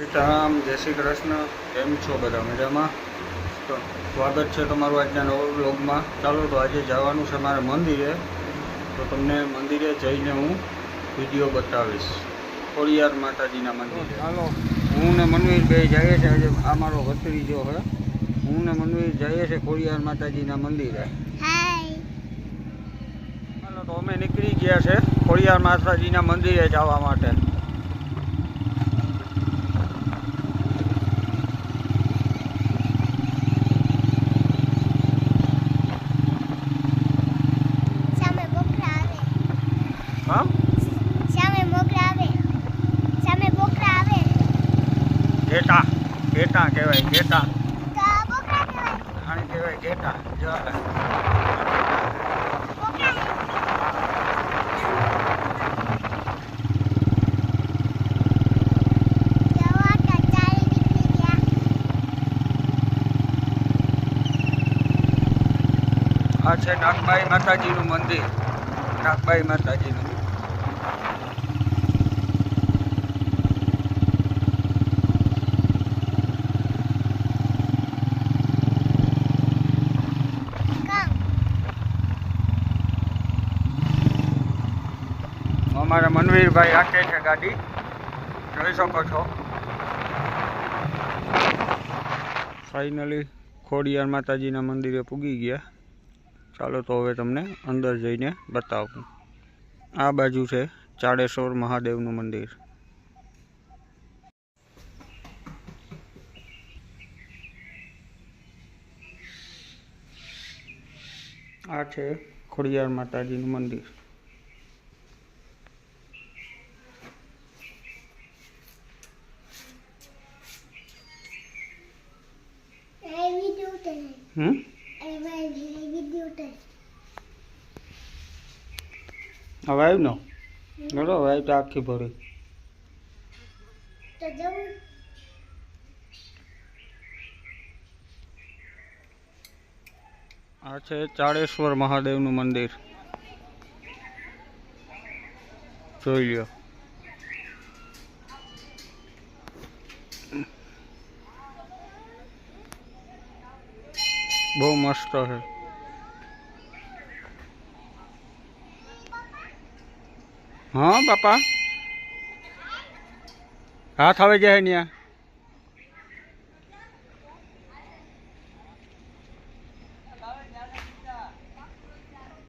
સીતારામ જય શ્રી કૃષ્ણ. કેમ છો બધા મજામાં? તો સ્વાગત છે તમારું આજના નવો બ્લોગમાં ચાલો તો આજે જવાનું છે મારે મંદિરે. તો તમને મંદિરે જઈને હું વીડિયો બતાવીશ. ખોડિયાર માતાજીના મંદિરે. ચાલો. હું ને મનવીર બે જઈએ છે આજે આ મારો ભત્રીજો છે હું. ને મનવીર જઈએ છે ખોડિયાર માતાજીના મંદિરે. ચાલો તો અમે નીકળી ગયા છે ખોડિયાર માતાજીના મંદિરે જવા માટે સામે બોકરા આવે હા? સામે બોકરા આવે. સામે બોકરા આવે. ઘેટા. ઘેટા કહેવાય ઘેટા. બોકરા કહેવાય. આને કહેવાય ઘેટા. જો આ. છે નાગબાઈ માતાજીનું મંદિર. નાગબાઈ માતાજીનું અમારા મનવીરભાઈ રાખે છે ગાડી. જોઈ શકો છો. ફાઇનલી ખોડિયાર માતાજીના મંદિરે પૂગી ગયા. ચાલો તો હવે તમને અંદર જઈને બતાવું. આ બાજુ છે ચાડેશ્વર મહાદેવનું મંદિર. આ છે ખોડિયાર માતાજીનું મંદિર. હમ? હવે નો? બરો હવે તો આખી ભરી. આ છે ચાળેશ્વર મહાદેવનું મંદિર. જોઈ લ્યો. બહુ મસ્ત છે. હા બાપા. હાથ આવે જાય ત્યાં